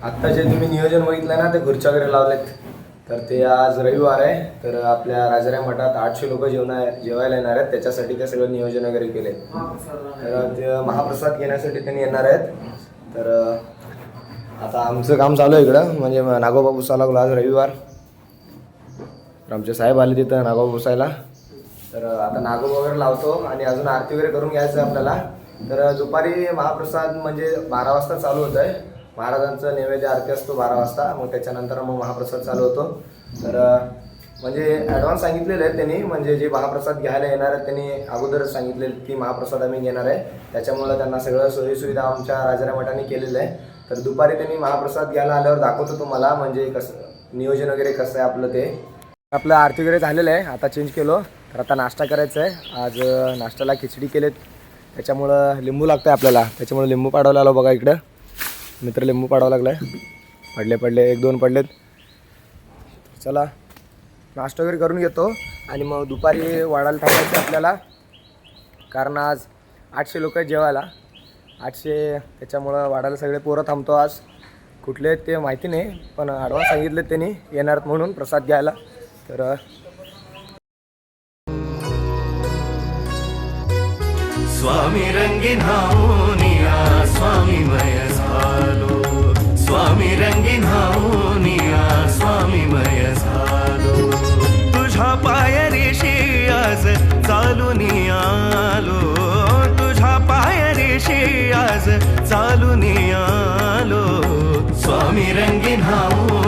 आत्ता जे तुम्ही नियोजन बघितलं ना ते खुर्च्या वगैरे लावलेत. तर ते आज रविवार आहे. तर आपल्या राजाऱ्या मठात आठशे लोक जेवणा जेवायला येणार आहेत. त्याच्यासाठी ते सगळं नियोजन वगैरे केले तर ते महाप्रसाद घेण्यासाठी त्यांनी येणार आहेत. तर आता आमचं काम चालू आहे इकडं. म्हणजे नागोबा पुसायला लागलो आज रविवार. तर आमचे साहेब आले तिथं नागोबा पुसायला तर आता नागोबा वगैरे लावतो आणि अजून आरती वगैरे करून घ्यायचं आहे आपल्याला. तर दुपारी महाप्रसाद म्हणजे बारा वाजता चालू होत आहे महाराजांचं नैवेद्य आरती असतो बारा वाजता. मग त्याच्यानंतर मग महाप्रसाद चालू होतो. तर म्हणजे ॲडव्हान्स सांगितलेलं आहे त्यांनी. म्हणजे जे महाप्रसाद घ्यायला येणार आहेत त्यांनी अगोदरच सांगितलेलं की महाप्रसाद आम्ही घेणार आहे. त्याच्यामुळं त्यांना सगळं सोयीसुविधा आमच्या राजाऱ्या मठाने केलेलं आहे. तर दुपारी त्यांनी महाप्रसाद घ्यायला आल्यावर दाखवतो तुम्हाला. म्हणजे कसं नियोजन वगैरे कसं आहे आपलं ते. आपलं आरती वगैरे झालेलं आहे. आता चेंज केलो. तर आता नाश्ता करायचा आहे. आज नाश्त्याला खिचडी केलेत. त्याच्यामुळं लिंबू लागतं आहे आपल्याला. त्याच्यामुळे लिंबू पाडवला आलो बघा इकडं. मित्र लिंबू पाडावं लागला आहे पडले पडले एक दोन पडलेत. चला नाश्ता वगैरे करून घेतो आणि मग दुपारी वाढायला थांबायचं आपल्याला. कारण आज आठशे लोक आहेत जेवायला. आठशे त्याच्यामुळं वाढायला सगळे पोरं थांबतो आज. कुठले ते माहिती नाही पण ॲडव्हान्स सांगितले त्यांनी येणार म्हणून प्रसाद घ्यायला. तर स्वामी रंगी स्वामी मय आज चालून आलो. तुझ्या पायरीशी आज चालून आलो. स्वामी रंगीन हाऊ